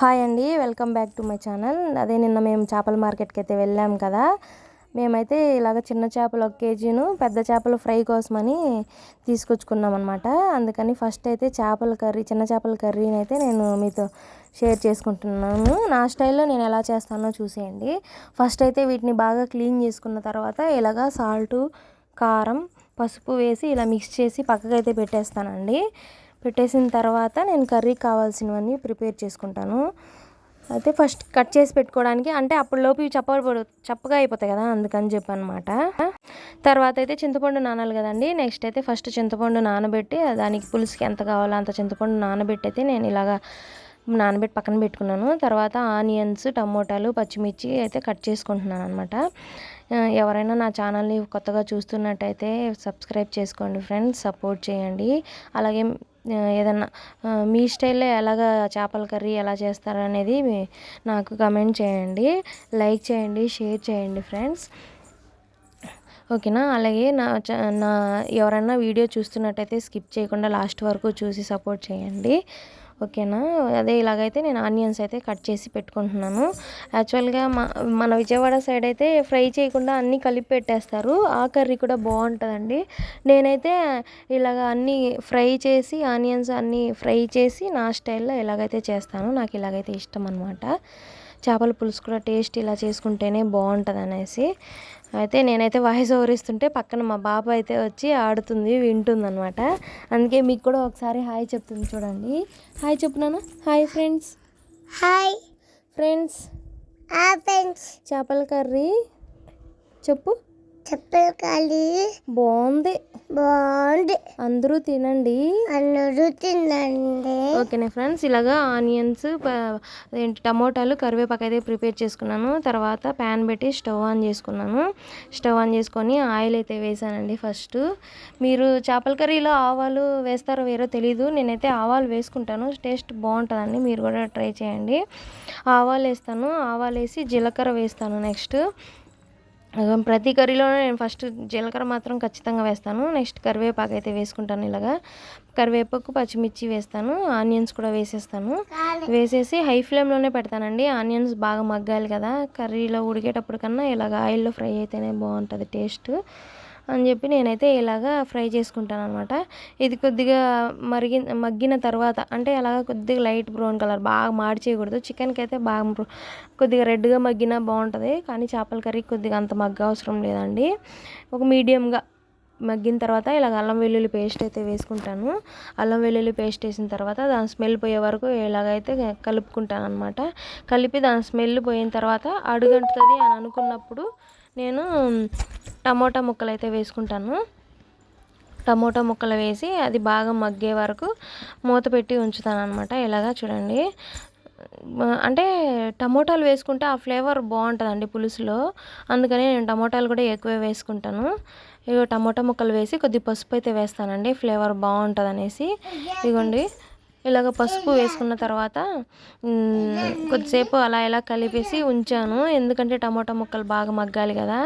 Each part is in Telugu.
హాయ్ అండి welcome back to my channel. అదే నిన్న మేము చేపల మార్కెట్కి అయితే వెళ్ళాం కదా మేమైతే ఇలాగ చిన్న చేపలు ఒక కేజీను పెద్ద చేపలు ఫ్రై కోసమని తీసుకొచ్చుకున్నాం అనమాట అందుకని ఫస్ట్ అయితే చేపల కర్రీ చిన్న చేపల కర్రీని అయితే నేను మీతో షేర్ చేసుకుంటున్నాను. నా స్టైల్లో నేను ఎలా చేస్తానో చూసేయండి. ఫస్ట్ అయితే వీటిని బాగా క్లీన్ చేసుకున్న తర్వాత ఇలాగా సాల్టు కారం పసుపు వేసి ఇలా మిక్స్ చేసి పక్కకైతే పెట్టేస్తానండి. పెట్టేసిన తర్వాత నేను కర్రీ కావాల్సినవన్నీ ప్రిపేర్ చేసుకుంటాను. అయితే ఫస్ట్ కట్ చేసి పెట్టుకోవడానికి అంటే అప్పటిలోపు ఇవి చప్ప చప్పగా అయిపోతాయి కదా అందుకని చెప్పి అనమాట తర్వాత అయితే చింతపండు నానాలి కదండి. నెక్స్ట్ అయితే ఫస్ట్ చింతపండు నానబెట్టి దానికి పులుసుకి ఎంత కావాలో అంత చింతపండు నానబెట్టి అయితే నేను ఇలాగా నానబెట్టి పక్కన పెట్టుకున్నాను. తర్వాత ఆనియన్స్ టమోటాలు పచ్చిమిర్చి అయితే కట్ చేసుకుంటున్నాను అనమాట ఎవరైనా నా ఛానల్ని కొత్తగా చూస్తున్నట్టయితే సబ్స్క్రైబ్ చేసుకోండి ఫ్రెండ్స్ సపోర్ట్ చేయండి. అలాగే ఏదన్నా మీ స్టైల్లో ఎలాగ చేపల కర్రీ ఎలా చేస్తారనేది నాకు కమెంట్ చేయండి. లైక్ చేయండి షేర్ చేయండి ఫ్రెండ్స్ ఓకేనా అలాగే నా నా ఎవరైనా వీడియో చూస్తున్నట్టయితే స్కిప్ చేయకుండా లాస్ట్ వరకు చూసి సపోర్ట్ చేయండి. ఓకేనా? అదే ఇలాగైతే నేను ఆనియన్స్ అయితే కట్ చేసి పెట్టుకుంటున్నాను. యాక్చువల్గా మన విజయవాడ సైడ్ అయితే ఫ్రై చేయకుండా అన్నీ కలిపి పెట్టేస్తారు. ఆ కర్రీ కూడా బాగుంటుందండి. నేనైతే ఇలాగ అన్నీ ఫ్రై చేసి ఆనియన్స్ అన్నీ ఫ్రై చేసి నా స్టైల్లో ఇలాగైతే చేస్తాను. నాకు ఇలాగైతే ఇష్టం అనమాట చేపల పులుసు కూడా టేస్ట్ ఇలా చేసుకుంటేనే బాగుంటుంది అనేసి అయితే నేనైతే వాయిస్ ఓవర్ ఇస్తుంటే పక్కన మా బాబు అయితే వచ్చి ఆడుతుంది వింటుంది అనమాట అందుకే మీకు కూడా ఒకసారి హాయ్ చెప్తుంది చూడండి. Hi చెప్పున్నాను hi friends. Hi. Friends. Friends. చేపల కర్రీ. చెప్పు. చెప్పలు కాలి బాగుంది బాగుంది అందరూ తినండి. అందరూ తినండి. ఓకేనా ఫ్రెండ్స్ ఇలాగా ఆనియన్స్ ఏంటి టమోటాలు కరివేపాకు అయితే ప్రిపేర్ చేసుకున్నాను. తర్వాత ప్యాన్ పెట్టి స్టవ్ ఆన్ చేసుకున్నాను. స్టవ్ ఆన్ చేసుకొని ఆయిల్ అయితే వేసానండి ఫస్ట్. మీరు చేపల కర్రీలో ఆవాలు వేస్తారో వేరో తెలీదు. నేనైతే ఆవాలు వేసుకుంటాను. టేస్ట్ బాగుంటుందండి మీరు కూడా ట్రై చేయండి. ఆవాలు వేస్తాను. ఆవాలు వేసి జీలకర్ర వేస్తాను నెక్స్ట్. ప్రతి కర్రీలోనే నేను ఫస్ట్ జీలకర్ర మాత్రం ఖచ్చితంగా వేస్తాను. నెక్స్ట్ కరివేపాకు అయితే వేసుకుంటాను ఇలాగా. కరివేపాకు పచ్చిమిర్చి వేస్తాను. ఆనియన్స్ కూడా వేసేస్తాను. వేసేసి హై ఫ్లేమ్లోనే పెడతానండి. ఆనియన్స్ బాగా మగ్గాలి కదా. కర్రీలో ఉడికేటప్పుడు కన్నా ఇలాగ ఆయిల్లో ఫ్రై అయితేనే బాగుంటుంది టేస్ట్. అని చెప్పి నేనైతే ఇలాగా ఫ్రై చేసుకుంటాను అనమాట ఇది కొద్దిగా మరిగి మగ్గిన తర్వాత అంటే అలాగ కొద్దిగా లైట్ బ్రౌన్ కలర్ బాగా మాడి చేయకూడదు. చికెన్కి అయితే బాగా కొద్దిగా రెడ్గా మగ్గినా బాగుంటుంది కానీ చేపల కర్రీ కొద్దిగా అంత మగ్గ అవసరం లేదండి. ఒక మీడియంగా మగ్గిన తర్వాత ఇలాగ అల్లం వెల్లుల్లి పేస్ట్ అయితే వేసుకుంటాను. అల్లం వెల్లుల్లి పేస్ట్ వేసిన తర్వాత దాని స్మెల్ పోయే వరకు ఇలాగైతే కలుపుకుంటాను అనమాట కలిపి దాని స్మెల్ పోయిన తర్వాత అడుగంటుతుంది అని అనుకున్నప్పుడు నేను టమోటా ముక్కలు అయితే వేసుకుంటాను. టమోటా ముక్కలు వేసి అది బాగా మగ్గే వరకు మూత పెట్టి ఉంచుతాను అనమాట ఇలాగా చూడండి అంటే టమోటాలు వేసుకుంటే ఆ ఫ్లేవర్ బాగుంటుందండి పులుసులో. అందుకని నేను టమోటాలు కూడా ఎక్కువ వేసుకుంటాను. ఇగో టమోటా ముక్కలు వేసి కొద్ది పసుపు అయితే వేస్తానండి. ఫ్లేవర్ బాగుంటుంది అనేసి ఇదిగోండి ఇలాగ పసుపు వేసుకున్న తర్వాత కొద్దిసేపు అలా ఇలా కలిపేసి ఉంచాను. ఎందుకంటే టమాటా ముక్కలు బాగా మగ్గాలి కదా.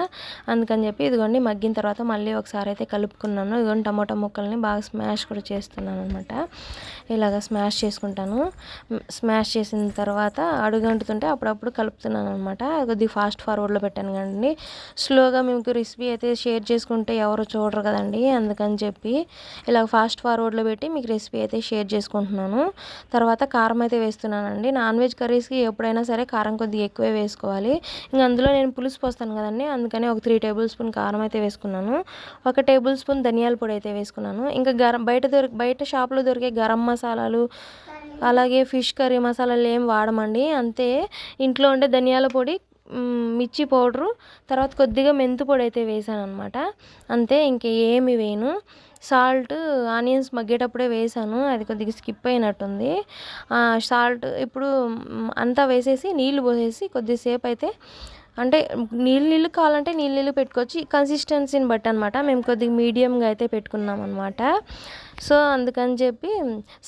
అందుకని చెప్పి ఇదిగోండి మగ్గిన తర్వాత మళ్ళీ ఒకసారి అయితే కలుపుకున్నాను. ఇదిగోండి టమాటా ముక్కల్ని బాగా స్మాష్ కూడా చేస్తున్నాను అనమాట ఇలాగ స్మాష్ చేసుకుంటాను. స్మాష్ చేసిన తర్వాత అడుగంటుతుంటే అప్పుడప్పుడు కలుపుతున్నాను అనమాట కొద్దిగా ఫాస్ట్ ఫార్వర్డ్లో పెట్టాను కదండి. స్లోగా మీకు రెసిపీ అయితే షేర్ చేసుకుంటే ఎవరు చూడరు కదండి. అందుకని చెప్పి ఇలా ఫాస్ట్ ఫార్వర్డ్లో పెట్టి మీకు రెసిపీ అయితే షేర్ చేసుకుంటున్నాను. తర్వాత కారం అయితే వేస్తున్నానండి. నాన్ వెజ్ కర్రీస్కి ఎప్పుడైనా సరే కారం కొద్దిగా ఎక్కువే వేసుకోవాలి. ఇంకా అందులో నేను పులుసు పోస్తాను కదండి అందుకని ఒక త్రీ టేబుల్ స్పూన్ కారం అయితే వేసుకున్నాను. ఒక టేబుల్ స్పూన్ ధనియాల పొడి అయితే వేసుకున్నాను. ఇంకా గరం బయట దొరికి బయట షాప్లో దొరికే గరం మసాలాలు అలాగే ఫిష్ కర్రీ మసాలాలు ఏం వాడమండి. అంతే. ఇంట్లో ఉండే ధనియాల పొడి మిర్చి పౌడరు తర్వాత కొద్దిగా మెంతు పొడి అయితే వేసాను అనమాట అంతే ఇంకేమి వేయను. సాల్ట్ ఆనియన్స్ మగ్గేటప్పుడే వేసాను. అది కొద్దిగా స్కిప్ అయినట్టుంది. సాల్ట్ ఇప్పుడు అంతా వేసేసి నీళ్ళు పోసేసి కొద్దిసేపు అయితే అంటే నీళ్ళు నీళ్ళు కావాలంటే నీళ్ళు నీళ్ళు పెట్టుకోవచ్చు. కన్సిస్టెన్సీని బట్టి అనమాట మేము కొద్దిగా మీడియంగా అయితే పెట్టుకున్నాం అనమాట సో అందుకని చెప్పి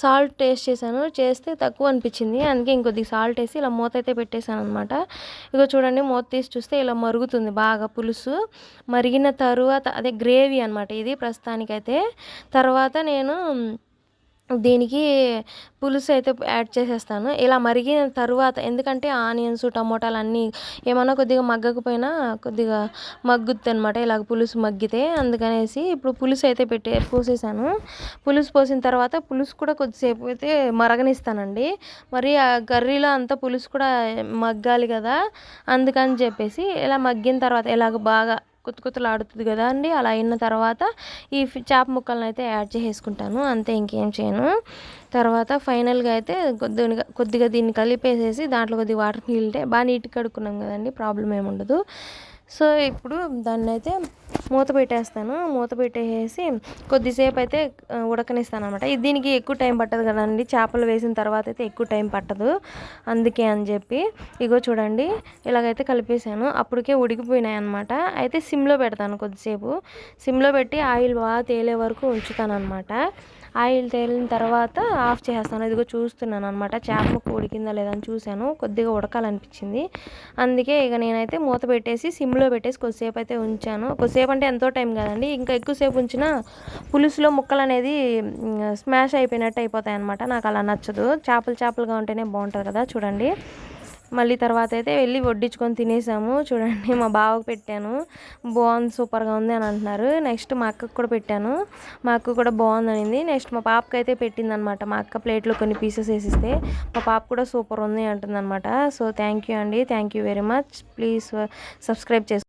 సాల్ట్ టేస్ట్ చేశాను. చేస్తే తక్కువ అనిపించింది. అందుకే ఇంకొద్దిగా సాల్ట్ వేసి ఇలా మూత అయితే పెట్టేశాను అనమాట ఇగో చూడండి మూత తీసి చూస్తే ఇలా మరుగుతుంది బాగా పులుసు. మరిగిన తరువాత అదే గ్రేవీ అనమాట ఇది ప్రస్తుతానికైతే. తర్వాత నేను దీనికి పులుసు అయితే యాడ్ చేసేస్తాను. ఇలా మరిగిన తర్వాత ఎందుకంటే ఆనియన్స్ టమోటాలు అన్నీ ఏమన్నా కొద్దిగా మగ్గకపోయినా కొద్దిగా మగ్గుద్ది అనమాట ఇలాగ పులుసు మగ్గితే అందుకనేసి ఇప్పుడు పులుసు అయితే పెట్టి పోసేసాను. పులుసు పోసిన తర్వాత పులుసు కూడా కొద్దిసేపు అయితే మరగనిస్తానండి. మరి ఆ కర్రీలో అంతా పులుసు కూడా మగ్గాలి కదా అందుకని చెప్పేసి ఇలా మగ్గిన తర్వాత ఇలాగ బాగా కుత్త కుత్తలాడుతుంది కదా అండి. అలా అయిన తర్వాత ఈ ఫి- చేప ముక్కలను అయితే యాడ్ చేసేసుకుంటాను. అంతే ఇంకేం చేయను. తర్వాత ఫైనల్గా అయితే కొద్దిగా కొద్దిగా దీన్ని కలిపేసేసి దాంట్లో కొద్దిగా వాటర్ మిగిలితే బాగా నీట్గా కడుక్కున్నాం కదండి. ప్రాబ్లం ఏమి ఉండదు సో ఇప్పుడు దాన్ని అయితే మూత పెట్టేస్తాను. మూత పెట్టేసి కొద్దిసేపు అయితే ఉడకనిస్తాను అనమాట దీనికి ఎక్కువ టైం పట్టదు కదండి. చేపలు వేసిన తర్వాత అయితే ఎక్కువ టైం పట్టదు. అందుకే అని చెప్పి ఇగో చూడండి ఇలాగైతే కలిపేసాను అప్పటికే ఉడికిపోయినాయి అనమాట అయితే సిమ్లో పెడతాను కొద్దిసేపు. సిమ్లో పెట్టి ఆయిల్ బాగా తేలే వరకు ఉంచుతాను అనమాట ఆయిల్ తేలిన తర్వాత ఆఫ్ చేసేస్తాను. ఇదిగో చూస్తున్నాను అనమాట చేప ముక్క ఉడికిందా లేదా అని చూశాను. కొద్దిగా ఉడకాలనిపించింది. అందుకే ఇక నేనైతే మూత పెట్టేసి సిమ్లో పెట్టేసి కొద్దిసేపు అయితే ఉంచాను. కొద్దిసేపు అంటే ఎంతో టైం కాదండి. ఇంకా ఎక్కువసేపు ఉంచినా పులుసులో ముక్కలు అనేది స్మాష్ అయిపోయినట్టు అయిపోతాయి అనమాట నాకు అలా నచ్చదు. చేపలు చేపలుగా ఉంటేనే బాగుంటుంది కదా చూడండి. మళ్ళీ తర్వాత అయితే వెళ్ళి వడ్డించుకొని తినేసాము. చూడండి మా బావకు పెట్టాను. బాగుంది సూపర్గా ఉంది అని అంటున్నారు. నెక్స్ట్ మా అక్కకు కూడా పెట్టాను. మా అక్క కూడా బాగుంది అనింది. నెక్స్ట్ మా పాపకి అయితే పెట్టిందనమాట. మా అక్క ప్లేట్లో కొన్ని పీసెస్ వేసిస్తే మా పాప కూడా సూపర్ ఉంది అంటుందన్నమాట సో థ్యాంక్ యూ అండి. Thank you very much. Please subscribe చేసుకో